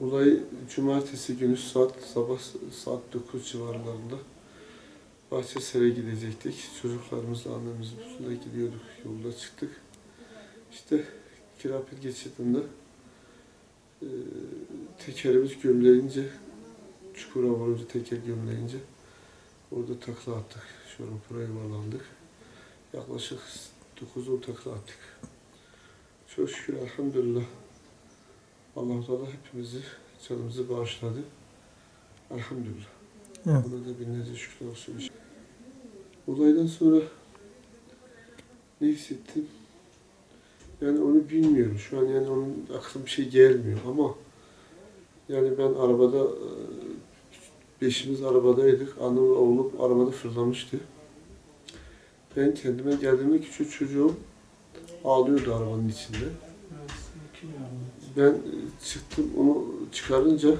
Olay cumartesi günü saat sabah saat 9 civarlarında Bahçeser'e gidecektik. Çocuklarımızla annemizin üstünde gidiyorduk. Yolda çıktık. İşte Kirapir geçidinde e, tekerimiz gömleyince çukura vurunca teker gömleyince orada takla attık. Şurupura yuvarlandık. Yaklaşık 9-10 takla attık. Çok şükür elhamdülillah. Allah Teala hepimizi, canımızı bağışladı. Elhamdülillah. Evet. Buna da binlerce şükür olsun. Olaydan sonra ne hissettim? Yani onu bilmiyorum. Şu an yani onun aklıma bir şey gelmiyor ama yani ben arabada e, beşimiz arabadaydık. Annem ve oğlum arabada fırlamıştı. Ben kendime geldiğimde küçük çocuğum ağlıyordu arabanın içinde. Ben e, çıktım onu çıkarınca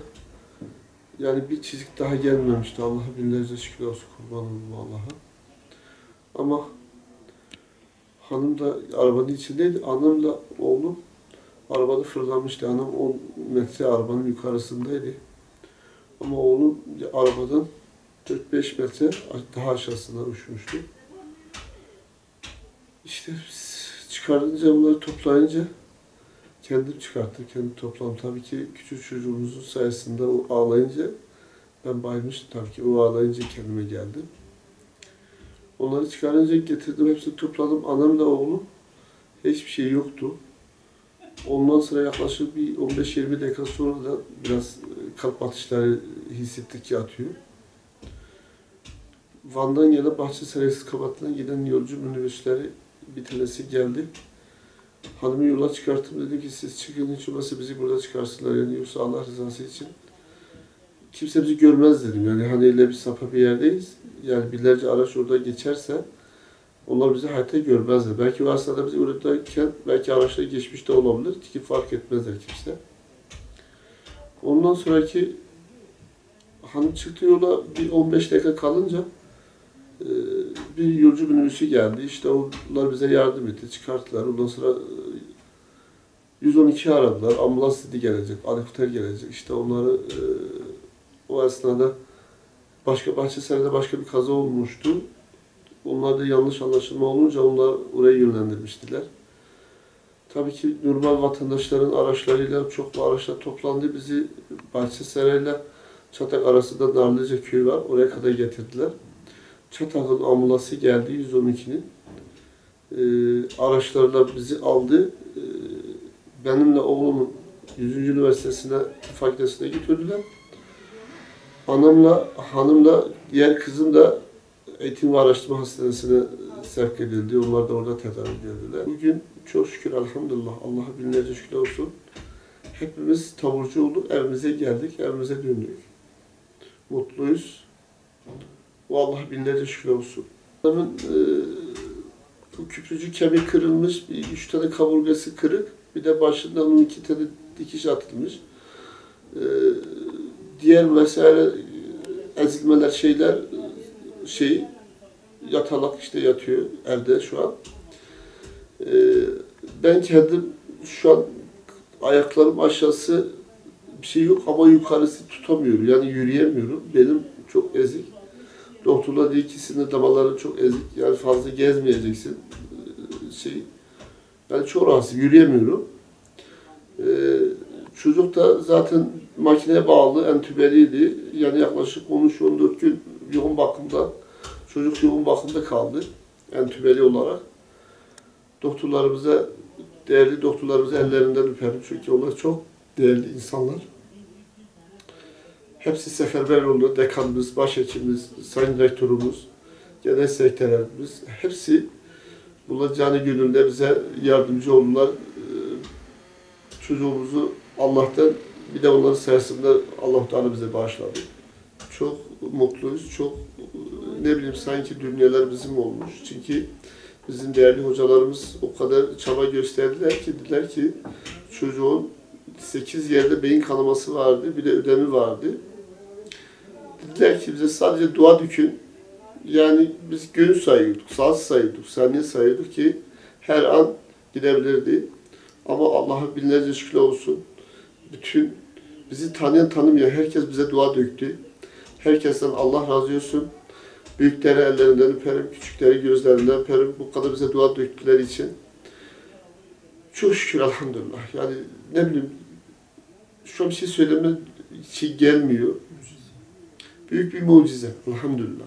yani bir çizik daha gelmemişti. Allah'a binlerce şükür olsun kurban olayım Allah'a. Ama hanım da arabanın içindeydi. Annem de oğlum arabada fırlamıştı. Annem 10 metre arabanın yukarısındaydı. Ama oğlum arabadan 4-5 metre daha aşağısına uçmuştu. İşte biz çıkarınca bunları toplayınca kendim çıkarttım, kendim topladım. Tabii ki küçük çocuğumuzun sayesinde o ağlayınca ben baymıştım tabii ki. O ağlayınca kendime geldim. Onları çıkarınca getirdim, hepsini topladım. Annem de oğlum hiçbir şey yoktu. Ondan sonra yaklaşık bir 15-20 dakika sonra da biraz e, kalp atışları hissettik ki atıyor. Van'dan gelen Bahçesaray istikametine giden yolcu minibüsleri bir tanesi geldi. Hanımı yola çıkarttım dedim ki siz çıkın hiç olmazsa bizi burada çıkarsınlar yani yoksa Allah rızası için. Kimse bizi görmez dedim yani hani öyle bir sapa bir yerdeyiz. Yani binlerce araç orada geçerse onlar bizi hayatta görmezler. Belki o aslında biz oradayken belki araçlar geçmiş de olabilir ki fark etmezler kimse. Ondan sonraki hanım çıktı yola bir 15 dakika kalınca e, bir yolcu minibüsü geldi. İşte onlar bize yardım etti. Çıkarttılar. Ondan sonra e, 112 aradılar. Ambulans dedi gelecek. Helikopter gelecek. İşte onları e, o esnada başka Bahçesaray başka bir kaza olmuştu. Onlar da yanlış anlaşılma olunca onlar oraya yönlendirmiştiler. Tabii ki normal vatandaşların araçlarıyla çok araçlar toplandı. Bizi Bahçesaray'la Çatak arasında Narlıca köyü var. Oraya kadar getirdiler. Çatak'ın ambulansı geldi 112'nin. Ee, araçlarla bizi aldı. Ee, benimle oğlumun 100. Üniversitesi'ne, fakültesine götürdüler. Anamla, hanımla, diğer kızım da Eğitim ve Araştırma Hastanesi'ne sevk edildi. Onlar da orada tedavi edildiler. Bugün çok şükür elhamdülillah, Allah'a binlerce şükür olsun. Hepimiz taburcu olduk, evimize geldik, evimize döndük. Mutluyuz. Vallahi binlerce şükür olsun. Adamın e, bu küprücük kemiği kırılmış, bir üç tane kaburgası kırık, bir de başından onun iki tane dikiş atılmış. E, diğer vesaire e, ezilmeler şeyler e, şey yatalak işte yatıyor evde şu an. E, ben kendim şu an ayaklarım aşağısı bir şey yok ama yukarısı tutamıyorum. Yani yürüyemiyorum. Benim çok ezik. Doktorlar diyor ki senin damarların çok ezik. Yani fazla gezmeyeceksin. Ee, Şey, ben çok rahatsız. Yürüyemiyorum. Ee, çocuk da zaten makineye bağlı, entübeliydi. Yani yaklaşık 13-14 gün yoğun bakımda, çocuk yoğun bakımda kaldı. Entübeli olarak. Doktorlarımıza, değerli doktorlarımıza ellerinden öperim. Çünkü onlar çok değerli insanlar. Hepsi seferber oldu. Dekanımız, başhekimimiz, sayın rektörümüz, genel sekreterimiz hepsi bunlar canı gönülde bize yardımcı oldular. Ee, Çocuğumuzu Allah'tan bir de onların sayesinde Allah Teala bize bağışladı. Çok mutluyuz. Çok ne bileyim sanki dünyalar bizim olmuş. Çünkü bizim değerli hocalarımız o kadar çaba gösterdiler ki dediler ki çocuğun 8 yerde beyin kanaması vardı, bir de ödemi vardı. Dediler ki bize sadece dua dükün. Yani biz gün sayıyorduk, saat sayıyorduk, saniye sayıyorduk ki her an gidebilirdi. Ama Allah'a binlerce şükür olsun. Bütün Bizi tanıyan tanımayan herkes bize dua döktü. Herkesten Allah razı olsun. Büyükleri ellerinden öperim, küçükleri gözlerinden öperim. Bu kadar bize dua döktüler için. Çok şükür elhamdülillah. Yani ne bileyim şu an bir şey söyleme şey gelmiyor. Büyük bir mucize elhamdülillah.